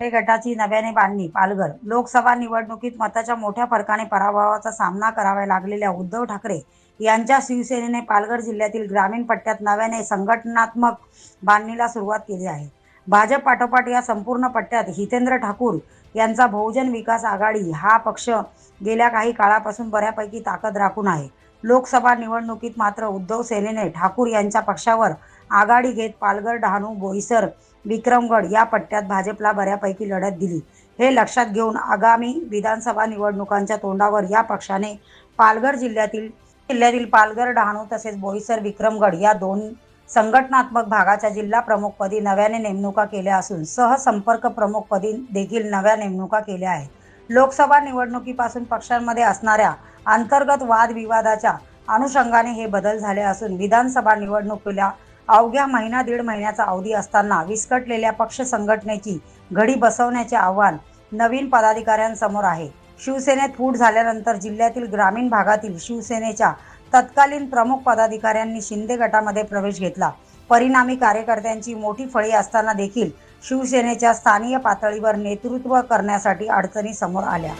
हे गटाची नव्याने बांधणी पालघर. लोकसभा निवडणुकीत मताच्या मोठ्या फरकाने पराभवाचा सामना करावा लागलेल्या उद्धव ठाकरे यांच्या शिवसेनेने पालघर जिल्ह्यातील ग्रामीण पट्ट्यात नव्याने संघटनात्मक बांधणीला सुरुवात केली आहे. भाजप पाठोपाठ या संपूर्ण पट्ट्यात हितेंद्र ठाकूर यांचा बहुजन विकास आघाडी हा पक्ष गेल्या काही काळापासून बऱ्यापैकी ताकद राखून आहे. लोकसभा निवडणुकीत मात्र उद्धव सेनेने ठाकूर यांच्या पक्षावर आघाडी घेत पालघर डहाणू बोईसर विक्रमगड या पट्ट्यात भाजपला बऱ्यापैकी लढत दिली. हे लक्षात घेऊन आगामी विधानसभा निवडणुकांच्या तोंडावर या पक्षाने पालघर जिल्ह्यातील जिल्ह्यातील पालघर डहाणू तसेच बोईसर विक्रमगड या दोन संघटनात्मक भागाच्या जिल्हा प्रमुखपदी नव्याने नेमणुका केल्या असून सहसंपर्क प्रमुखपदी देखील नव्या नेमणुका केल्या आहेत. लोकसभा निवडणुकीपासून पक्षांमध्ये असणाऱ्या अंतर्गत वादविवादाच्या अनुषंगाने हे बदल झाले असून विधानसभा निवडणुकीला अवघ्या महिना दीड महिन्याचा अवधी असताना विस्कटलेल्या पक्ष संघटनेची घडी बसवण्याचे आव्हान नवीन पदाधिकाऱ्यांसमोर आहे. शिवसेनेत फूट झाल्यानंतर जिल्ह्यातील ग्रामीण भागातील शिवसेनेच्या तत्कालीन प्रमुख पदाधिकाऱ्यांनी शिंदे गटामध्ये प्रवेश घेतला. परिणामी कार्यकर्त्यांची मोठी फळी असताना देखील शिवसेनेच्या स्थानीय पातळीवर नेतृत्व करण्यासाठी अडचणी समोर आल्या.